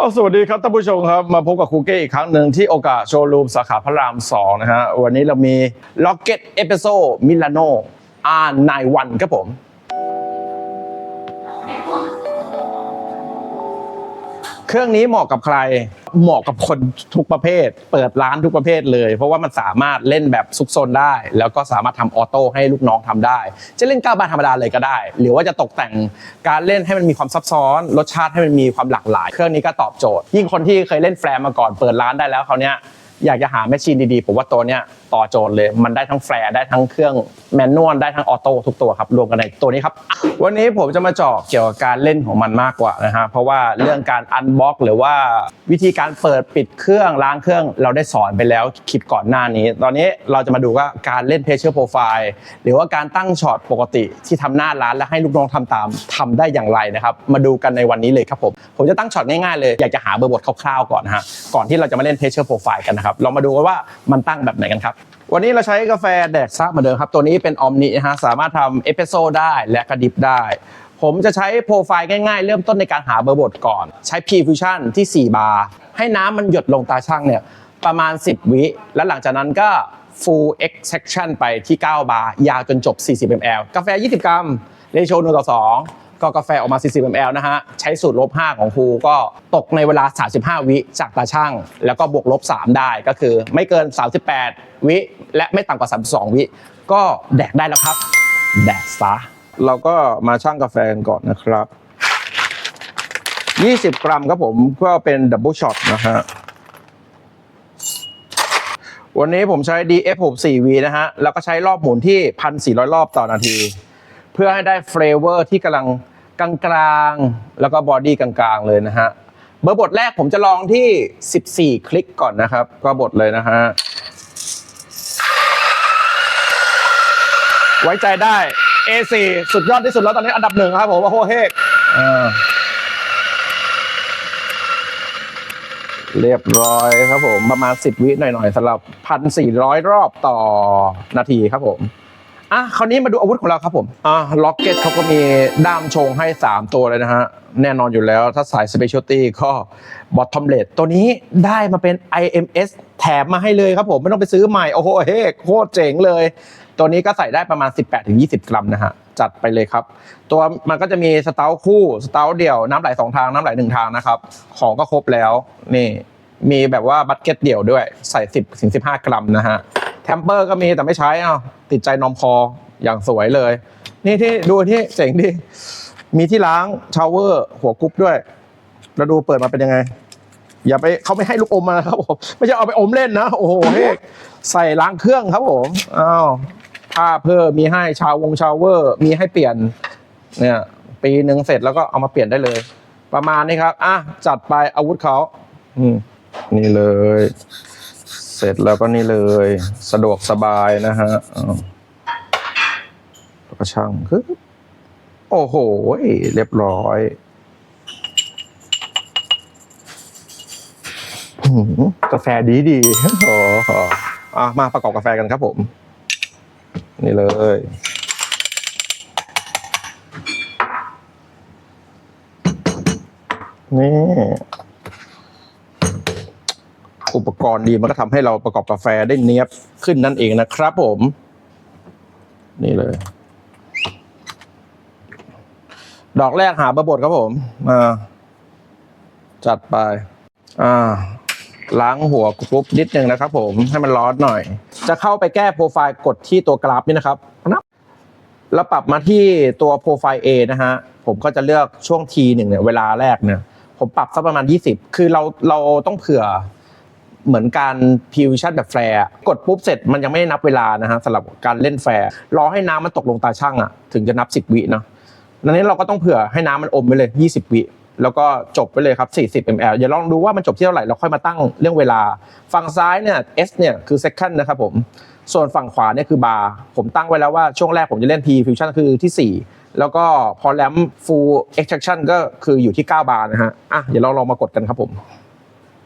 เอาสวัสดีครับท่านผู้ชมครับ มาพบกับครูเก้อีกครั้งหนึ่งที่โอกาสโชว์รูมสาขาพระราม 2 นะฮะ วันนี้เรามี Rocket e p i s o Milano R91 ครับผม เครื่องนี้เหมาะกับใคร เหมาะกับคนทุกประเภท เปิดร้านทุกประเภทเลย เพราะว่ามันสามารถเล่นแบบซุกซนได้ แล้วก็สามารถทำออโต้ให้ลูกน้องทำได้ จะเล่นก้าวบานธรรมดาเลยก็ได้ หรือว่าจะตกแต่งการเล่นให้มันมีความซับซ้อน รสชาติให้มันมีความหลากหลาย เครื่องนี้ก็ตอบโจทย์ ยิ่งคนที่เคยเล่นแฟร์มาก่อนเปิดร้านได้แล้วเขาเนี้ยอยากจะหาแมชชีนดีๆผมว่าตัวเนี้ยต่อโจทย์เลย มันได้ทั้งแฟร์ได้ทั้งเครื่องแมนนวลได้ทั้งออโต้ทุกตัวครับรวมกันในตัวนี้ครับ วันนี้ผมจะมาเจาะเกี่ยวกับการเล่นของมันมากกว่านะฮะเพราะว่าเรื่องการอันบ็อกหรือว่าวิธีการเปิดปิดเครื่องล้างเครื่องเราได้สอนไปแล้วคลิปก่อนหน้านี้ ตอนนี้เราจะมาดูว่าการเล่นเพ c เชอร์โปรไฟล์หรือว่าการตั้งช็อตปกติที่ทำหน้าร้านและให้ลูกน้องทำตามทำได้อย่างไรนะครับ มาดูกันในวันนี้เลยครับผมผมจะตั้งช็อตง่ายๆเลยอยากจะหาเบอร์บทคร่าวๆก่อนนะฮะก่อนที่เราจะมาเล่นเพ c เชอร์โปรไฟล์กันนะครับเรามาดูกันว่ามันตั้งแบบไหนกันครับ วันนี้เราใช้กาแฟแดกซักเหมือนเดิมครับ ตัวนี้เป็นออมนิฮะสามารถทำเอสเปรสโซ่ได้และกระดิบได้ ผมจะใช้โปรไฟล์ง่ายๆ เริ่มต้นในการหาเบอร์บทก่อน ใช้ P Fusion ที่ 4 บาร์ ให้น้ำมันหยดลงตาช่างเนี่ยประมาณ 10 วิ แล้วหลังจากนั้นก็ full extraction ไปที่ 9 บาร์ ยาวจนจบ 40 ml กาแฟ 20 กรัมเรโช1ต่อ2 ก็กาแฟออกมา 40 ml นะฮะ ใช้สูตรลบ 5 ของครูก็ตกในเวลา 35 วิจากตาช่าง แล้วก็บวกลบ 3 ได้ก็คือไม่เกิน 38 วิ และไม่ต่ำกว่า 32 วิ ก็แดกได้แล้วครับ แดกซะเราก็มาชั่งกาแฟกันก่อนนะครับ 20 กรัมครับผมก็เป็นดับเบิลช็อตนะฮะวันนี้ผมใช้ DF64V นะฮะ แล้วก็ใช้รอบหมุนที่ 1,400 รอบต่อนาที เพื่อให้ได้เฟลเวอร์ที่กำลัง กลางๆ แล้วก็บอดี้กลางๆเลยนะฮะ เบอร์บทแรกผมจะลองที่ 14 คลิกก่อนนะครับ ก็บทเลยนะฮะ ไว้ใจได้ A4 สุดยอดที่สุดแล้วตอนนี้อันดับหนึ่งครับผมว่าโฮเฮกเรียบร้อยครับผม ประมาณ 10 วิหน่อยๆสำหรับ 1,400 รอบต่อนาทีครับผม อะคราวนี้มาดูอาวุธของเราครับผมอะล็อกเก็ตเขาก็มีด้ามชงให้ 3 ตัวเลยนะฮะ แน่นอนอยู่แล้วถ้าสาย Specialty ก็บอททอมเล t ตัวนี้ได้มาเป็น IMS แถมมาให้เลยครับผม ไม่ต้องไปซื้อใหม่ โอ้โหเฮ้โคตรเจ๋งเลย ตัวนี้ก็ใส่ได้ประมาณ 18-20 กรัมนะฮะ จัดไปเลยครับ ตัวมันก็จะมีสเตาคู่สเตาเดี่ยวน้ำไหลสองทางน้ำไหลหนึ่งทางนะครับ ของก็ครบแล้วนี่มีแบบว่าบัตเก็ตเดี่ยวด้วยใส่ 10ถึง15 กรัมนะฮะ แทมเปอร์ก็มีแต่ไม่ใช้อะติดใจนอมคออย่างสวยเลย นี่ที่ดูที่เจ๋งดิมีที่ล้างชาวเวอร์หัวกรุ๊ปด้วยแล้วดูเปิดมาเป็นยังไง อย่าไปเขาไม่ให้ลูกอมมานะครับผมไม่ใช่เอาไปอมเล่นนะ โอ้โหเฮ้ยใส่ล้างเครื่องครับผมอ้าวผ้าเพิ่มมีให้ชาววงชาวเวอร์ มีให้เปลี่ยนเนี่ยปีหนึ่งเสร็จแล้วก็เอามาเปลี่ยนได้เลย ประมาณนี้ครับ อะ จัดไปอาวุธเขาอืมนี่เลย เสร็จแล้วก็นี่เลย สะดวกสบายนะฮะแล้วก็ช่างคือโอ้โห เรียบร้อยกาแฟดีดีโอ้โหอะมาประกอบกาแฟกันครับผม นี่เลยนี่ อุปกรณ์ดีมันก็ทำให้เราประกอบกาแฟได้เนี้ยบขึ้นนั่นเองนะครับผม นี่เลย ดอกแรกหาบะบดครับผมมาจัดไป อ่า ล้างหัวกรุ๊ปนิดนึงนะครับผมให้มันร้อนหน่อย จะเข้าไปแก้โปรไฟล์กดที่ตัวกราฟนี่นะครับนับแล้วปรับมาที่ตัวโปรไฟล์ A นะฮะ ผมก็จะเลือกช่วง T หนึ่งเนี่ยเวลาแรกเนี่ยผมปรับสักประมาณ 20 คือเราเราต้องเผื่อ เหมือนการพิวชั่นแบบแฟร์กดปุ๊บเสร็จมันยังไม่ได้นับเวลานะฮะสำหรับการเล่นแฟร์รอให้น้ำมันตกลงตาช่างอะถึงจะนับ 10 วิเนาะดังนั้นเราก็ต้องเผื่อให้น้ำมันอมไปเลย 20 วิแล้วก็จบไปเลยครับ 40 ml อย่าลองดูว่ามันจบที่เท่าไหร่เราค่อยมาตั้งเรื่องเวลา ฝั่งซ้ายเนี่ย S เนี่ยคือ second นะครับผม ส่วนฝั่งขวาเนี่ยคือบาร์ผมตั้งไว้แล้วว่าช่วงแรกผมจะเล่น P fusion คือที่ 4 แล้วก็พอแรม full extraction ก็คืออยู่ที่ 9 บาร์นะฮะอะเดี๋ยวเราลองมากดกันครับผม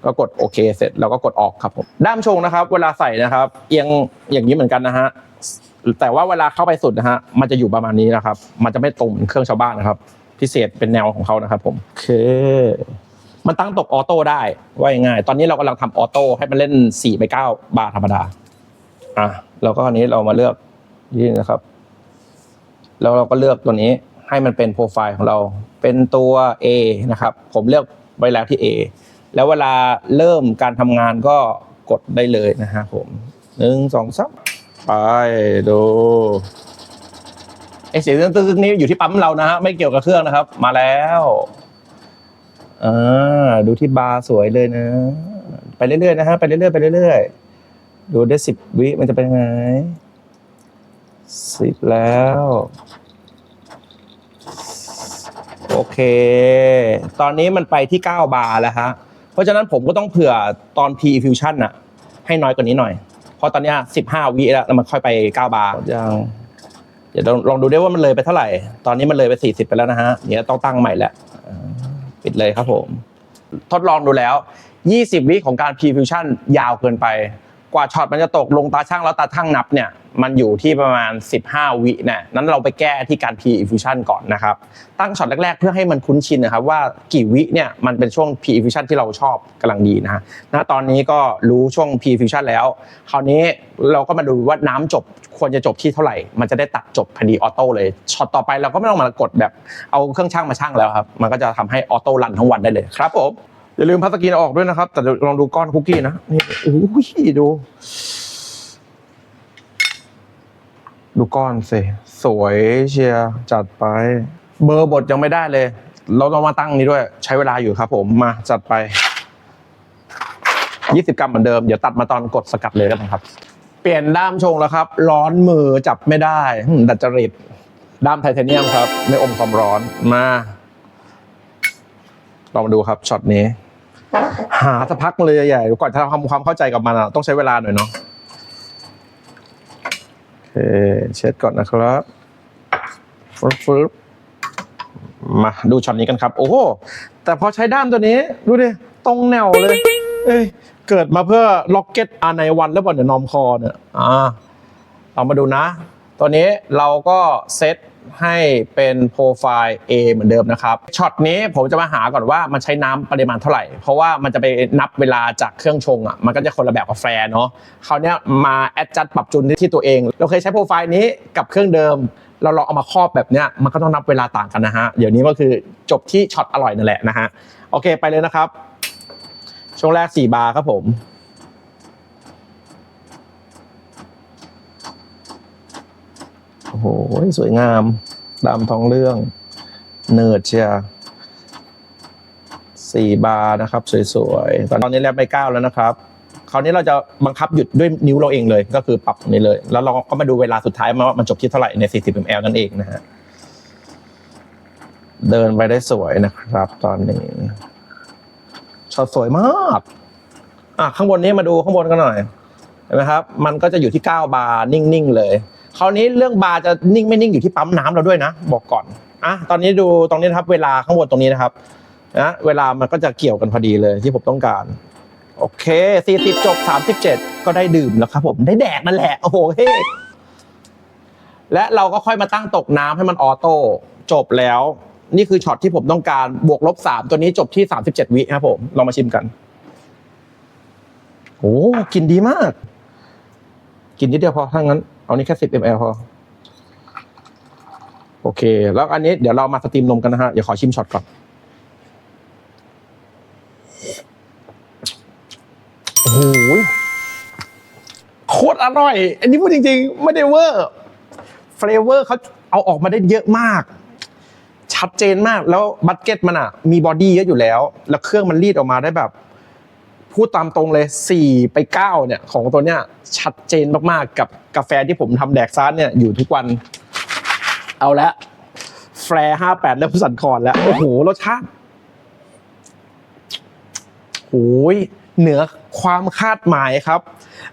ก็กดโอเคเสร็จแล้วก็กดออกครับผมด้ามชงนะครับ เวลาใส่นะครับ เอียงอย่างนี้เหมือนกันนะฮะแต่ว่าเวลาเข้าไปสุดนะฮะมันจะอยู่ประมาณนี้นะครับ มันจะไม่ตรงเหมือนเครื่องชาวบ้านนะครับ พิเศษเป็นแนวของเขานะครับ ผมโอเคมันตั้งตกออโต้ได้ว่าง่ายๆตอนนี้เรากำลังทำออโต้ให้มันเล่น4ไป9บาร์ธรรมดาอะแล้วก็อันนี้เรามาเลือกนี่นะครับ แล้วเราก็เลือกตัวนี้ให้มันเป็นโปรไฟล์ของเรา เป็นตัว A นะครับ ผมเลือกไว้แล้วที่ A แล้วเวลาเริ่มการทำงานก็กดได้เลยนะฮะผมหนึ่งสองสามไปดูไอเสียงตึ๊กๆนี้อยู่ที่ปั๊มเรานะฮะไม่เกี่ยวกับเครื่องนะครับ มาแล้วอ่าดูที่บาร์สวยเลยนะ ไปเรื่อยๆนะฮะไปเรื่อยๆไปเรื่อยๆดูได้สิบวิมันจะเป็นยังไงสิบแล้ว โอเค ตอนนี้มันไปที่9บาร์แล้วฮะ เพราะฉะนั้นผมก็ต้องเผื่อตอน P Fusion อะให้น้อยกว่านี้หน่อย เพราะตอนเนี้ย15วิแล้วแล้วมันค่อยไป 9 บาร์ยังเดี๋ยวลองลองดูได้ว่ามันเลยไปเท่าไหร่ ตอนนี้มันเลยไป 40 ไปแล้วนะฮะเดี๋ยวต้องตั้งใหม่แล้วอ่าปิดเลยครับผม ทดลองดูแล้ว 20 วิของการ P Fusion ยาวเกินไป กว่าช็อตมันจะตกลงตาช่างแล้วตาช่างนับเนี่ย มันอยู่ที่ประมาณ 15 วิเนี่ยนั้นเราไปแก้ที่การ P Fusion ก่อนนะครับ ตั้งช็อตแรก ๆ เพื่อให้มันคุ้นชินนะครับว่ากี่วิเนี่ยมันเป็นช่วง P Fusion ที่เราชอบกำลังดีนะฮะณตอนนี้ก็รู้ช่วง P Fusion แล้ว คราวนี้เราก็มาดูว่าน้ำจบควรจะจบที่เท่าไหร่ มันจะได้ตัดจบพอดีออโต้เลย ช็อตต่อไปเราก็ไม่ต้องมากดแบบเอาเครื่องช่างมาช่างแล้วครับ มันก็จะทำให้ออโต้รันทั้งวันได้เลยครับผม อย่าลืมพัสกีนออกด้วยนะครับ แต่ลองดูก้อนคุกกี้นะ นี่ โอ้ยดู ดูก้อนสิ สวยเชียร์จัดไป เบอร์บทยังไม่ได้เลย เราต้องมาตั้งนี้ด้วย ใช้เวลาอยู่ครับผมมาจัดไป 20 กรัมเหมือนเดิม เดี๋ยวตัดมาตอนกดสกัดเลยกันครับ เปลี่ยนด้ามชงแล้วครับ ร้อนมือจับไม่ได้หึ่มดัดจริต ด้ามไทเทเนียมครับ ไม่อมความร้อนมาลองมาดูครับช็อตนี้ หาสักพักเลยใหญ่ๆก่อนจะทำความเข้าใจกับมันอะต้องใช้เวลาหน่อยเนาะ เคเช็ดก่อนนะครับฟึบฟึบมาดูช็อตนี้กันครับ โอ้โห แต่พอใช้ด้ามตัวนี้ ดูดิ ตรงแนวเลย เอ้ย เกิดมาเพื่อล็อกเก็ตอาในวันแล้วบอลเดี๋ยนอมคอเนี่ย อ่า เรามาดูนะ ตัวนี้เราก็เซต ให้เป็นโปรไฟล์ A เหมือนเดิมนะครับช็อตนี้ผมจะมาหาก่อนว่ามันใช้น้ำปริมาณเท่าไหร่ เพราะว่ามันจะไปนับเวลาจากเครื่องชงอะมันก็จะคนละแบบกับแฟร์เนาะคราวนี้มาแอดจัดปรับจูนที่ตัวเอง เราเคยใช้โปรไฟล์นี้กับเครื่องเดิม เราลองเอามาครอบแบบเนี้ยมันก็ต้องนับเวลาต่างกันนะฮะเดี๋ยวนี้ก็คือจบที่ช็อตอร่อยนั่นแหละนะฮะโอเคไปเลยนะครับช่วงแรก 4 บาร์ครับผม โอ้โห สวยงามดำทองเรื่อง เนิร์ดเชียสี่บาร์นะครับ สวยๆ ตอนนี้แลบไปเก้าแล้วนะครับคราวนี้เราจะบังคับหยุดด้วยนิ้วเราเองเลย ก็คือปรับตรงนี้เลย แล้วเราก็มาดูเวลาสุดท้ายมาว่ามันจบที่เท่าไหร่ใน 40 ml นั่นเองนะฮะเดินไปได้สวยนะครับ ตอนนี้ช็อตสวยมากอะข้างบนนี้มาดูข้างบนกันหน่อยเห็นไหมครับ มันก็จะอยู่ที่ 9 บาร์นิ่ง ๆ เลย คราวนี้เรื่องบาร์จะนิ่งไม่นิ่งอยู่ที่ปั๊มน้ำเราด้วยนะ บอกก่อนอะตอนนี้ดูตรงนี้นะครับ เวลาข้างบนตรงนี้นะครับนะเวลามันก็จะเกี่ยวกันพอดีเลยที่ผมต้องการ โอเค 40 จบ 37 ก็ได้ดื่มแล้วครับผมได้แดกนั่นแหละโอ้โหเฮ้และเราก็ค่อยมาตั้งตกน้ำให้มันออโต้จบแล้ว นี่คือช็อตที่ผมต้องการบวกลบ 3 ตัวนี้จบที่ 37 วิครับผมลองมาชิมกันโอ้กินดีมาก กินนิดเดียวพอถ้างั้น เอานี่แค่10 ml พอ โอเค แล้วอันนี้เดี๋ยวเรามาสตรีมนมกันนะฮะ เดี๋ยวขอชิมช็อตก่อน โอ้โหโคตรอร่อย อันนี้พูดจริงๆ ไม่ได้เวอร์เฟลเวอร์เขาเอาออกมาได้เยอะมาก ชัดเจนมาก แล้วบัตเก็ตมันอะ มีบอดี้เยอะอยู่แล้ว แล้วเครื่องมันรีดออกมาได้แบบ พูดตามตรงเลย 4 ไป 9 เนี่ย ของตัวเนี้ยชัดเจนมากๆ กับกาแฟที่ผมทำแดกซานเนี่ยอยู่ทุกวัน เอาละแฟร์ห้าแปดแล้วสันคอนแล้ว โอ้โห รสชาติโอ้ยเหนือความคาดหมายครับ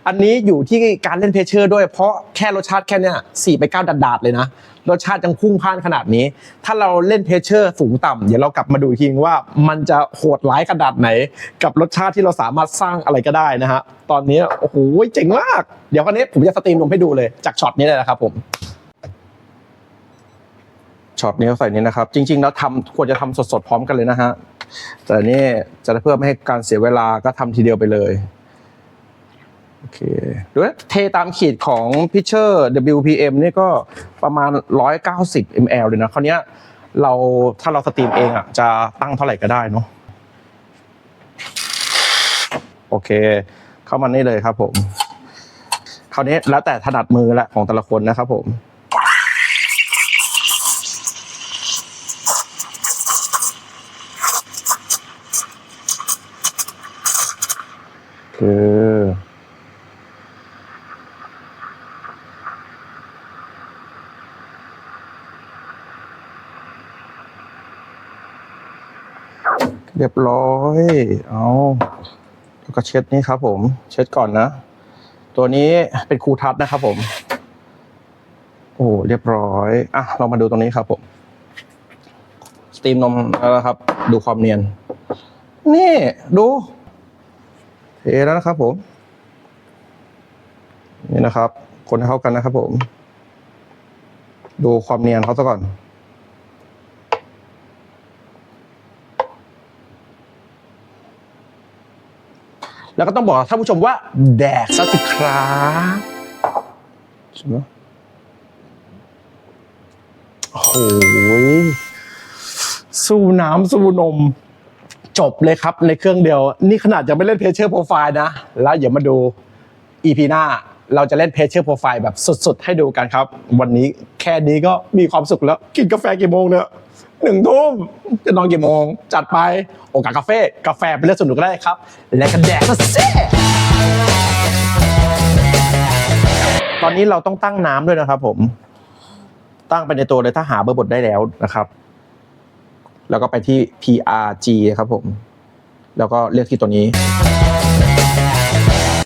อันนี้อยู่ที่การเล่นเพชเชอร์ด้วยเพราะแค่รสชาติแค่เนี้ยสี่ไปเก้าดาดๆเลยนะ รสชาติยังพุ่งพ่านขนาดนี้ ถ้าเราเล่นเพชเชอร์สูงต่ำเดี๋ยวเรากลับมาดูอีกทีว่ามันจะโหดร้ายขนาดไหน กับรสชาติที่เราสามารถสร้างอะไรก็ได้นะฮะตอนนี้โอ้โหเจ๋งมาก เดี๋ยวคราวนี้ผมจะสตรีมลงให้ดูเลยจากช็อตนี้เลยนะครับผมช็อตนี้ใส่นี้นะครับ จริง ๆ แล้วทำควรจะทำสดๆพร้อมกันเลยนะฮะแต่นี่จะเพื่อไม่ให้การเสียเวลาก็ทำทีเดียวไปเลย โอเคดูนะเทตามขีดของ Pitcher WPM นี่ก็ประมาณ 190 ml เลยนะคราวเนี้ยเราถ้าเราสตรีมเองอะจะตั้งเท่าไหร่ก็ได้เนาะโอเค เข้ามานี่เลยครับผม คราวนี้แล้วแต่ถนัดมือละของแต่ละคนนะครับผมคือ เรียบร้อย เอาแล้วก็เช็ดนี่ครับผม เช็ดก่อนนะ ตัวนี้เป็นครูทัศน์นะครับผม โอ้เรียบร้อย อะ เรามาดูตรงนี้ครับผม สตรีมนมแล้วครับ ดูความเนียน นี่ดูเทแล้วนะครับผม นี่นะครับ คนให้เข้ากันนะครับผม ดูความเนียนเขาซะก่อน แล้วก็ต้องบอกท่านผู้ชมว่า แดกซะสิครับใช่ไหมโอ้โหสู้น้ำสู้นม จบเลยครับในเครื่องเดียว นี่ขนาดยังไม่เล่นเพเชอร์โปรไฟล์นะ แล้วอย่ามาดู EP หน้า เราจะเล่นเพเชอร์โปรไฟล์แบบสุดๆ ให้ดูกันครับ วันนี้แค่นี้ก็มีความสุขแล้ว กินกาแฟกี่โมงเนี่ย หนึ่งทุ่มจะนอนกี่โมง จัดไป โอกาสกาแฟกาแฟเป็นเรื่องสนุกก็ได้ครับ และกันแดกก็เซ่ตอนนี้เราต้องตั้งน้ำด้วยนะครับ ผม ตั้งไปในตัวเลยถ้าหาเบอร์บทได้แล้วนะครับ แล้วก็ไปที่ PRG ครับผม แล้วก็เลือกที่ตัวนี้